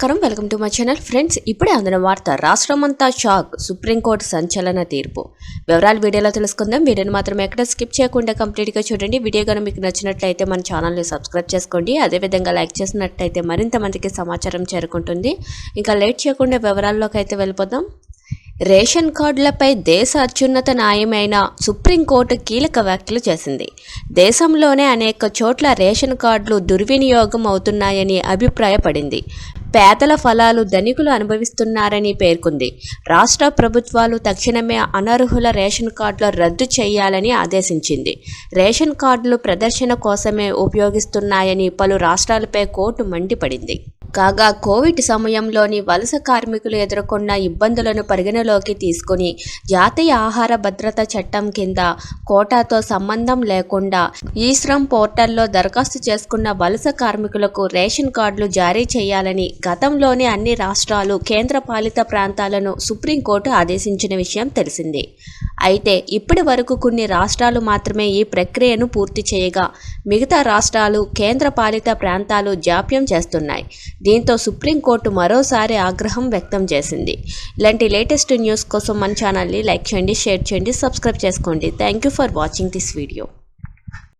నమస్కారం. Welcome to my channel. Friends ఇప్పుడే అందిన వార్త రాష్ట్రమంతా షాక్ సుప్రీంకోర్టు సంచలన తీర్పు. వివరాలు వీడియోలో తెలుసుకుందాం. వీడియోని మాత్రం ఎక్కడ స్కిప్ చేయకుండా కంప్లీట్గా చూడండి. వీడియో కనుక మీకు నచ్చినట్లయితే మన ఛానల్ని సబ్స్క్రైబ్ చేసుకోండి. అదేవిధంగా లైక్ చేసినట్లయితే మరింత మందికి సమాచారం చేరుకుంటుంది. ఇంకా లేట్ చేయకుండా వివరాల్లోకి అయితే వెళ్ళిపోదాం. రేషన్ కార్డులపై దేశ అత్యున్నత న్యాయమైన సుప్రీంకోర్టు కీలక వ్యాఖ్యలు చేసింది. దేశంలోనే అనేక చోట్ల రేషన్ కార్డులు దుర్వినియోగం అవుతున్నాయని అభిప్రాయపడింది. పేదల ఫలాలు ధనికులు అనుభవిస్తున్నారని పేర్కొంది. రాష్ట్ర ప్రభుత్వాలు తక్షణమే అనర్హుల రేషన్ కార్డులు రద్దు చేయాలని ఆదేశించింది. రేషన్ కార్డులు ప్రదర్శన కోసమే ఉపయోగిస్తున్నాయని పలు రాష్ట్రాలపై కోర్టు మండిపడింది. కాగా కోవిడ్ సమయంలోని వలస కార్మికులు ఎదుర్కొన్న ఇబ్బందులను పరిగణలోకి తీసుకుని జాతీయ ఆహార భద్రత చట్టం కింద కోటాతో సంబంధం లేకుండా ఈ శ్రమ్ పోర్టల్లో దరఖాస్తు చేసుకున్న వలస కార్మికులకు రేషన్ కార్డులు జారీ చేయాలని గతంలోనే అన్ని రాష్ట్రాలు కేంద్రపాలిత ప్రాంతాలను సుప్రీంకోర్టు ఆదేశించిన విషయం తెలిసిందే. అయితే ఇప్పటి వరకు కొన్ని రాష్ట్రాలు మాత్రమే ఈ ప్రక్రియను పూర్తి చేయగా మిగతా రాష్ట్రాలు కేంద్రపాలిత ప్రాంతాలు జాప్యం చేస్తున్నాయి. దీంతో సుప్రీంకోర్టు మరోసారి ఆగ్రహం వ్యక్తం చేసింది. ఇలాంటి లేటెస్ట్ న్యూస్ కోసం మన ఛానల్ని లైక్ చేయండి షేర్ చేయండి సబ్స్క్రైబ్ చేసుకోండి. Thank you for watching this video.